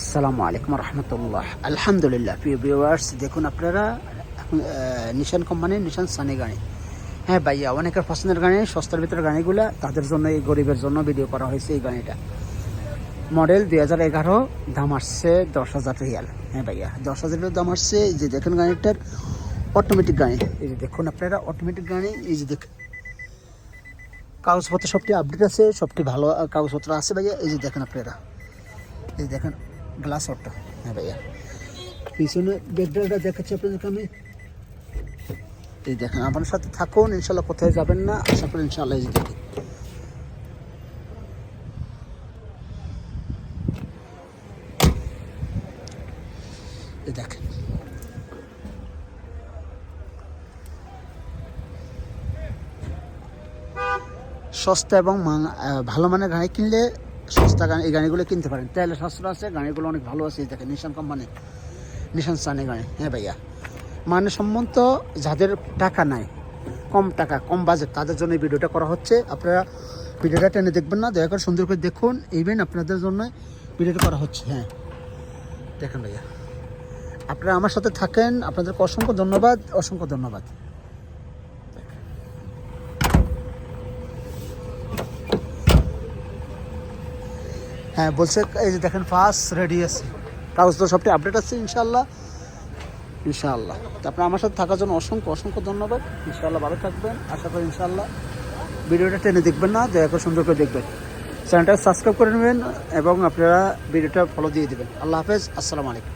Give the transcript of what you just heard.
আসসালামু আলাইকুম রহমতুল্লাহ। আলহামদুলিল্লাহ, প্রিয় ভিউয়ার্স দেখুন আপনারা নিশান কোম্পানির নিশান সানি গাড়ি। হ্যাঁ ভাইয়া, অনেকের পছন্দের গাড়ি, সস্তার ভিতরে গাড়িগুলো, তাদের জন্য এই গরিবের জন্য ভিডিও করা হয়েছে এই গাড়িটা। মডেল দুই হাজার এগারো, দাম আসছে দশ হাজার রিয়াল। হ্যাঁ ভাইয়া, দশ হাজারের দাম আসছে, এই যে দেখেন গাড়িটার অটোমেটিক গাড়ি। এই যে দেখুন আপনারা অটোমেটিক গাড়ি, এই যে দেখেন কাগজপত্র সবটি আপডেট আছে, সবটি ভালো কাগজপত্র আছে ভাইয়া, এই যে দেখেন আপনারা। এই দেখেন গ্লাস অটো হ্যাঁ ভাইয়া। পিছনে ব্যাকড্রপটা দেখাচ্ছি আপনাদেরকে আমি। এই দেখেন আমার সাথে থাকুন ইনশাল্লাহ কোথায় যাবেন না আশা করি ইনশাল্লাহ এই দেখি এই দেখেন। সস্তা এবং ভালো মানের গাড়ি কিনলে সস্তা গাড়ি এই গাড়িগুলো কিনতে পারেন। তেলে সাশ্রয় আছে গাড়িগুলো অনেক ভালো আছে দেখেন নিশান কোম্পানি নিশান সানি গাড়ি হ্যাঁ ভাইয়া। মানে সম্বন্ধ যাদের টাকা নাই, কম টাকা, কম বাজেট তাদের জন্য এই ভিডিওটা করা হচ্ছে। আপনারা ভিডিওটা টেনে দেখবেন না, দয়া করে সুন্দর করে দেখুন। ইভেন আপনাদের জন্য ভিডিওটা করা হচ্ছে হ্যাঁ। দেখেন ভাইয়া। আপনারা আমার সাথে থাকেন, আপনাদেরকে অসংখ্য ধন্যবাদ অসংখ্য ধন্যবাদ। হ্যাঁ বলছে, এই যে দেখেন ফার্স্ট রেডি আছে কাগজ তো সবটি আপডেট আছে ইনশাল্লাহ ইনশাআল্লাহ। তারপরে আমার সাথে থাকার জন্য অসংখ্য অসংখ্য ধন্যবাদ। ইনশাআল্লাহ ভালো থাকবেন। আশা করি ইনশাআল্লাহ ভিডিওটা টেনে দেখবেন না, দয়া করে সুন্দর করে দেখবেন। চ্যানেলটা সাবস্ক্রাইব করে নেবেন এবং আপনারা ভিডিওটা ফলো দিয়ে দেবেন। আল্লাহ হাফেজ, আসসালামু আলাইকুম।